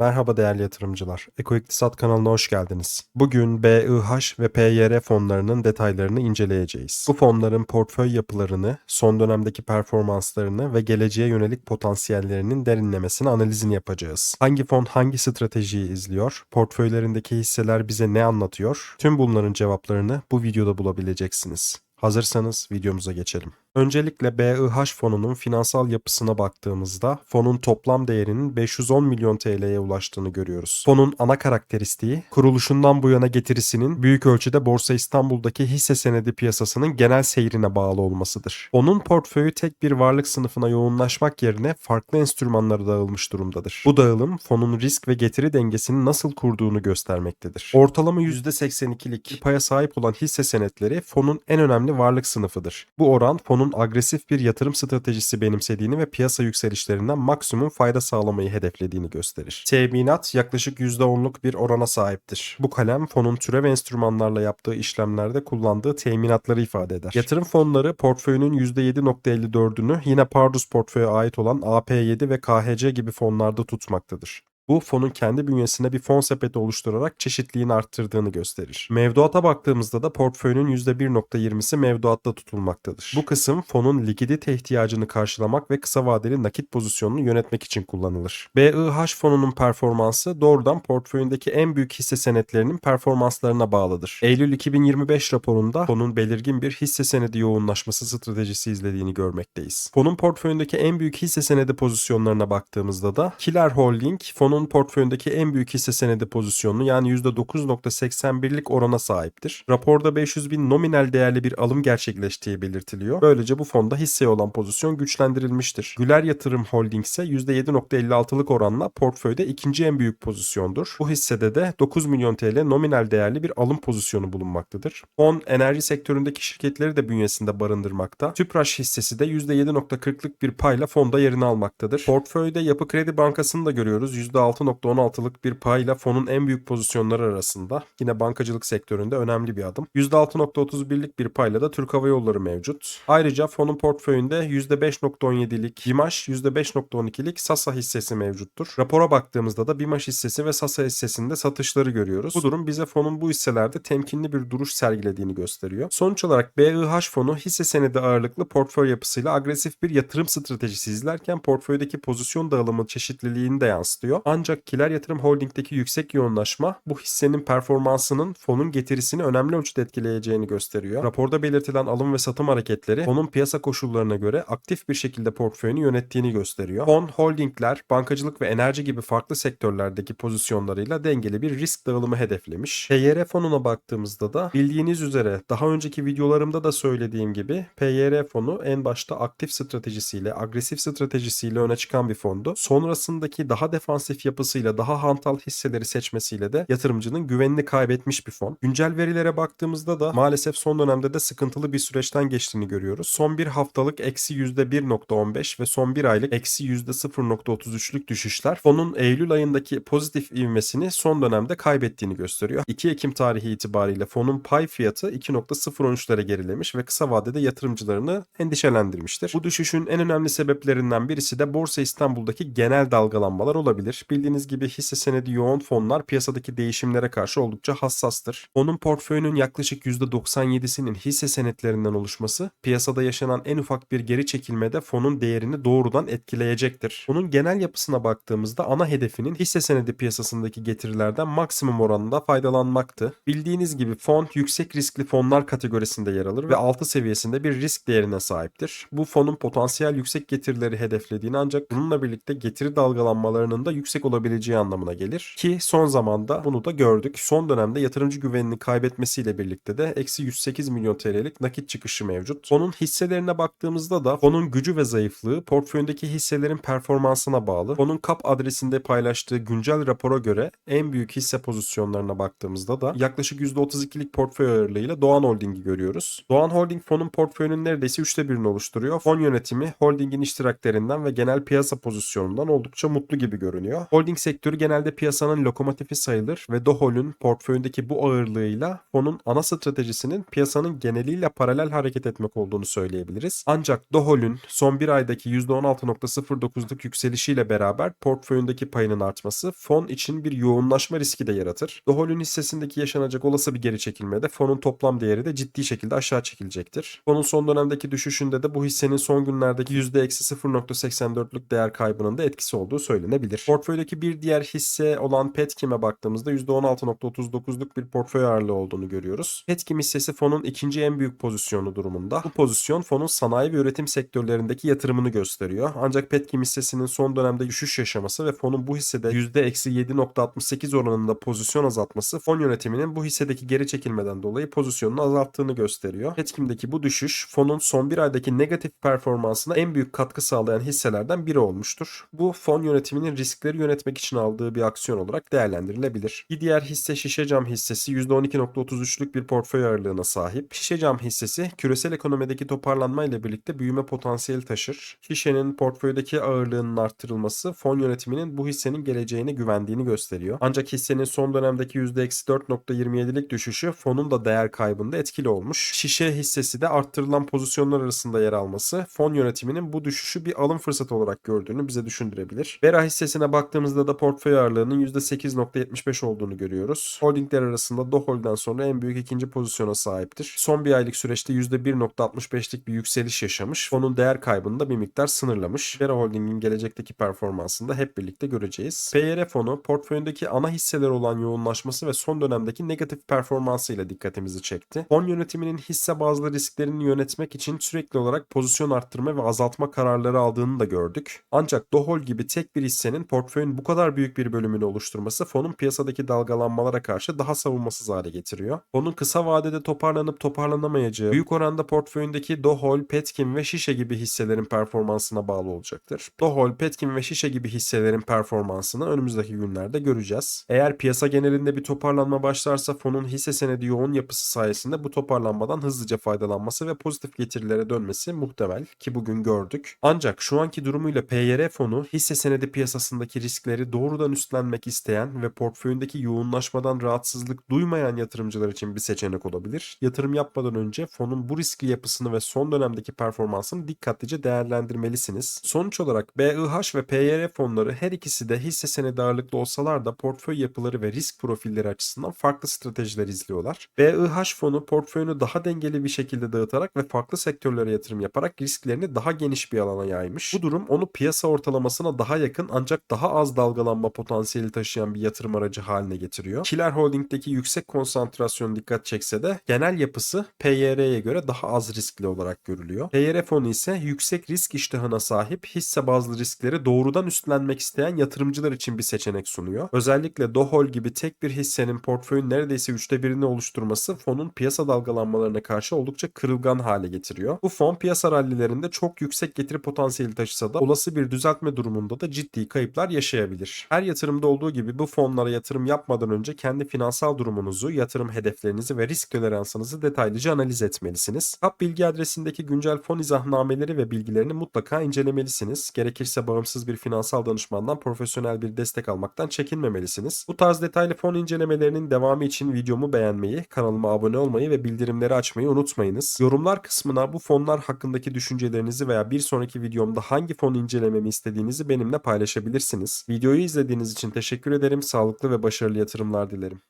Merhaba değerli yatırımcılar. Eko İktisat kanalına hoş geldiniz. Bugün BIH ve PYR fonlarının detaylarını inceleyeceğiz. Bu fonların portföy yapılarını, son dönemdeki performanslarını ve geleceğe yönelik potansiyellerinin derinlemesine analizini yapacağız. Hangi fon hangi stratejiyi izliyor, portföylerindeki hisseler bize ne anlatıyor? Tüm bunların cevaplarını bu videoda bulabileceksiniz. Hazırsanız videomuza geçelim. Öncelikle BIH fonunun finansal yapısına baktığımızda fonun toplam değerinin 510 milyon TL'ye ulaştığını görüyoruz. Fonun ana karakteristiği kuruluşundan bu yana getirisinin büyük ölçüde Borsa İstanbul'daki hisse senedi piyasasının genel seyrine bağlı olmasıdır. Fonun portföyü tek bir varlık sınıfına yoğunlaşmak yerine farklı enstrümanlara dağılmış durumdadır. Bu dağılım fonun risk ve getiri dengesini nasıl kurduğunu göstermektedir. Ortalama %82'lik bir paya sahip olan hisse senetleri fonun en önemli varlık sınıfıdır. Bu oran fonun agresif bir yatırım stratejisi benimsediğini ve piyasa yükselişlerinden maksimum fayda sağlamayı hedeflediğini gösterir. Teminat yaklaşık %10'luk bir orana sahiptir. Bu kalem fonun türev enstrümanlarla yaptığı işlemlerde kullandığı teminatları ifade eder. Yatırım fonları portföyünün %7.54'ünü yine Pardus portföye ait olan AP7 ve KHC gibi fonlarda tutmaktadır. Bu fonun kendi bünyesine bir fon sepeti oluşturarak çeşitliliğini arttırdığını gösterir. Mevduata baktığımızda da portföyünün %1.20'si mevduatta tutulmaktadır. Bu kısım fonun likidite ihtiyacını karşılamak ve kısa vadeli nakit pozisyonunu yönetmek için kullanılır. BIH fonunun performansı doğrudan portföyündeki en büyük hisse senetlerinin performanslarına bağlıdır. Eylül 2025 raporunda fonun belirgin bir hisse senedi yoğunlaşması stratejisi izlediğini görmekteyiz. Fonun portföyündeki en büyük hisse senedi pozisyonlarına baktığımızda da Kiler Holding fonun portföyündeki en büyük hisse senedi pozisyonunu yani %9.81'lik orana sahiptir. Raporda 500 bin nominal değerli bir alım gerçekleştiği belirtiliyor. Böylece bu fonda hisseye olan pozisyon güçlendirilmiştir. Güler Yatırım Holding ise %7.56'lık oranla portföyde ikinci en büyük pozisyondur. Bu hissede de 9 milyon TL nominal değerli bir alım pozisyonu bulunmaktadır. Fon enerji sektöründeki şirketleri de bünyesinde barındırmakta. Tüpraş hissesi de %7.40'lık bir payla fonda yerini almaktadır. Portföyde Yapı Kredi Bankası'nı da görüyoruz. %6.16'lık bir payla fonun en büyük pozisyonları arasında. Yine bankacılık sektöründe önemli bir adım. %6.31'lik bir payla da Türk Hava Yolları mevcut. Ayrıca fonun portföyünde %5.17'lik BİMAŞ, %5.12'lik Sasa hissesi mevcuttur. Rapora baktığımızda da BİMAŞ hissesi ve Sasa hissesinde satışları görüyoruz. Bu durum bize fonun bu hisselerde temkinli bir duruş sergilediğini gösteriyor. Sonuç olarak BIH fonu hisse senedi ağırlıklı portföy yapısıyla agresif bir yatırım stratejisi izlerken portföydeki pozisyon dağılımı çeşitliliğini de yansıtıyor. Ancak Kiler Yatırım Holding'deki yüksek yoğunlaşma bu hissenin performansının fonun getirisini önemli ölçüde etkileyeceğini gösteriyor. Raporda belirtilen alım ve satım hareketleri fonun piyasa koşullarına göre aktif bir şekilde portföyünü yönettiğini gösteriyor. Fon, holdingler, bankacılık ve enerji gibi farklı sektörlerdeki pozisyonlarıyla dengeli bir risk dağılımı hedeflemiş. PYR fonuna baktığımızda da bildiğiniz üzere daha önceki videolarımda da söylediğim gibi PYR fonu en başta aktif stratejisiyle, agresif stratejisiyle öne çıkan bir fondu. Sonrasındaki daha defansif yapısıyla, daha hantal hisseleri seçmesiyle de yatırımcının güvenini kaybetmiş bir fon. Güncel verilere baktığımızda da maalesef son dönemde de sıkıntılı bir süreçten geçtiğini görüyoruz. Son bir haftalık eksi %1.15 ve son bir aylık eksi %0.33'lük düşüşler fonun Eylül ayındaki pozitif ivmesini son dönemde kaybettiğini gösteriyor. 2 Ekim tarihi itibariyle fonun pay fiyatı 2.013'lere gerilemiş ve kısa vadede yatırımcılarını endişelendirmiştir. Bu düşüşün en önemli sebeplerinden birisi de Borsa İstanbul'daki genel dalgalanmalar olabilir. Bildiğiniz gibi hisse senedi yoğun fonlar piyasadaki değişimlere karşı oldukça hassastır. Fonun portföyünün yaklaşık %97'sinin hisse senetlerinden oluşması piyasada yaşanan en ufak bir geri çekilmede fonun değerini doğrudan etkileyecektir. Bunun genel yapısına baktığımızda ana hedefinin hisse senedi piyasasındaki getirilerden maksimum oranında faydalanmaktı. Bildiğiniz gibi fon yüksek riskli fonlar kategorisinde yer alır ve 6 seviyesinde bir risk değerine sahiptir. Bu fonun potansiyel yüksek getirileri hedeflediğini ancak bununla birlikte getiri dalgalanmalarının da yüksek olabileceği anlamına gelir. Ki son zamanda bunu da gördük. Son dönemde yatırımcı güvenini kaybetmesiyle birlikte de eksi 108 milyon TL'lik nakit çıkışı mevcut. Fonun hisselerine baktığımızda da fonun gücü ve zayıflığı portföyündeki hisselerin performansına bağlı. Fonun kap adresinde paylaştığı güncel rapora göre en büyük hisse pozisyonlarına baktığımızda da yaklaşık %32'lik portföy ağırlığıyla Doğan Holding'i görüyoruz. Doğan Holding fonun portföyünün neredeyse üçte birini oluşturuyor. Fon yönetimi holdingin iştiraklerinden ve genel piyasa pozisyonundan oldukça mutlu gibi görünüyor. Holding sektörü genelde piyasanın lokomotifi sayılır ve Dohol'ün portföyündeki bu ağırlığıyla fonun ana stratejisinin piyasanın geneliyle paralel hareket etmek olduğunu söyleyebiliriz. Ancak Dohol'ün son bir aydaki %16.09'luk yükselişiyle beraber portföyündeki payının artması fon için bir yoğunlaşma riski de yaratır. Dohol'ün hissesindeki yaşanacak olası bir geri çekilmede fonun toplam değeri de ciddi şekilde aşağı çekilecektir. Fonun son dönemdeki düşüşünde de bu hissenin son günlerdeki %-0.84'lük değer kaybının da etkisi olduğu söylenebilir. Portföydeki bir diğer hisse olan Petkim'e baktığımızda %16.39'luk bir portföy ağırlığı olduğunu görüyoruz. Petkim hissesi fonun ikinci en büyük pozisyonu durumunda. Bu pozisyon fonun sanayi ve üretim sektörlerindeki yatırımını gösteriyor. Ancak Petkim hissesinin son dönemde düşüş yaşaması ve fonun bu hissede %-7.68 oranında pozisyon azaltması fon yönetiminin bu hissedeki geri çekilmeden dolayı pozisyonunu azalttığını gösteriyor. Petkim'deki bu düşüş fonun son bir aydaki negatif performansına en büyük katkı sağlayan hisselerden biri olmuştur. Bu fon yönetiminin riskleri yönetmek için aldığı bir aksiyon olarak değerlendirilebilir. Bir diğer hisse Şişecam hissesi %12.33'lük bir portföy ağırlığına sahip. Şişecam hissesi küresel ekonomideki toparlanma ile birlikte büyüme potansiyeli taşır. Şişenin portföydeki ağırlığının arttırılması fon yönetiminin bu hissenin geleceğine güvendiğini gösteriyor. Ancak hissenin son dönemdeki %-4.27'lik düşüşü fonun da değer kaybında etkili olmuş. Şişe hissesi de arttırılan pozisyonlar arasında yer alması fon yönetiminin bu düşüşü bir alım fırsatı olarak gördüğünü bize düşündürebilir. Vera hissesine baktığımızda da portföy ağırlığının %8.75 olduğunu görüyoruz. Holdingler arasında Dohol'den sonra en büyük ikinci pozisyona sahiptir. Son bir aylık süreçte %1.65'lik bir yükseliş yaşamış. Fonun değer kaybını da bir miktar sınırlamış. Vera Holding'in gelecekteki performansını da hep birlikte göreceğiz. PYR fonu portföyündeki ana hisseler olan yoğunlaşması ve son dönemdeki negatif performansıyla dikkatimizi çekti. Fon yönetiminin hisse bazlı risklerini yönetmek için sürekli olarak pozisyon arttırma ve azaltma kararları aldığını da gördük. Ancak Dohol gibi tek bir hissenin portföyün bu kadar büyük bir bölümünü oluşturması fonun piyasadaki dalgalanmalara karşı daha savunmasız hale getiriyor. Fonun kısa vadede toparlanıp toparlanamayacağı büyük oranda portföyündeki Dohol, Petkim ve Şişe gibi hisselerin performansına bağlı olacaktır. Dohol, Petkim ve Şişe gibi hisselerin performansını önümüzdeki günlerde göreceğiz. Eğer piyasa genelinde bir toparlanma başlarsa fonun hisse senedi yoğun yapısı sayesinde bu toparlanmadan hızlıca faydalanması ve pozitif getirilere dönmesi muhtemel ki bugün gördük. Ancak şu anki durumuyla PYR fonu hisse senedi piyasasındaki riskleri doğrudan üstlenmek isteyen ve portföyündeki yoğunlaşmadan rahatsızlık duymayan yatırımcılar için bir seçenek olabilir. Yatırım yapmadan önce fonun bu riskli yapısını ve son dönemdeki performansını dikkatlice değerlendirmelisiniz. Sonuç olarak BIH ve PYR fonları her ikisi de hisse senedi ağırlıklı olsalar da portföy yapıları ve risk profilleri açısından farklı stratejiler izliyorlar. BIH fonu portföyünü daha dengeli bir şekilde dağıtarak ve farklı sektörlere yatırım yaparak risklerini daha geniş bir alana yaymış. Bu durum onu piyasa ortalamasına daha yakın ancak daha az dalgalanma potansiyeli taşıyan bir yatırım aracı haline getiriyor. Killer Holding'deki yüksek konsantrasyon dikkat çekse de genel yapısı PYR'ye göre daha az riskli olarak görülüyor. PYR fonu ise yüksek risk iştahına sahip hisse bazlı riskleri doğrudan üstlenmek isteyen yatırımcılar için bir seçenek sunuyor. Özellikle Dohol gibi tek bir hissenin portföyün neredeyse üçte birini oluşturması fonun piyasa dalgalanmalarına karşı oldukça kırılgan hale getiriyor. Bu fon piyasa rallilerinde çok yüksek getiri potansiyeli taşısa da olası bir düzeltme durumunda da ciddi kayıplar yaşayabilir. Her yatırımda olduğu gibi bu fonlara yatırım yapmadan önce kendi finansal durumunuzu, yatırım hedeflerinizi ve risk toleransınızı detaylıca analiz etmelisiniz. Hap bilgi adresindeki güncel fon izahnameleri ve bilgilerini mutlaka incelemelisiniz. Gerekirse bağımsız bir finansal danışmandan profesyonel bir destek almaktan çekinmemelisiniz. Bu tarz detaylı fon incelemelerinin devamı için videomu beğenmeyi, kanalıma abone olmayı ve bildirimleri açmayı unutmayınız. Yorumlar kısmına bu fonlar hakkındaki düşüncelerinizi veya bir sonraki videomda hangi fon incelememi istediğinizi benimle paylaşabilirsiniz. Videoyu izlediğiniz için teşekkür ederim. Sağlıklı ve başarılı yatırımlar dilerim.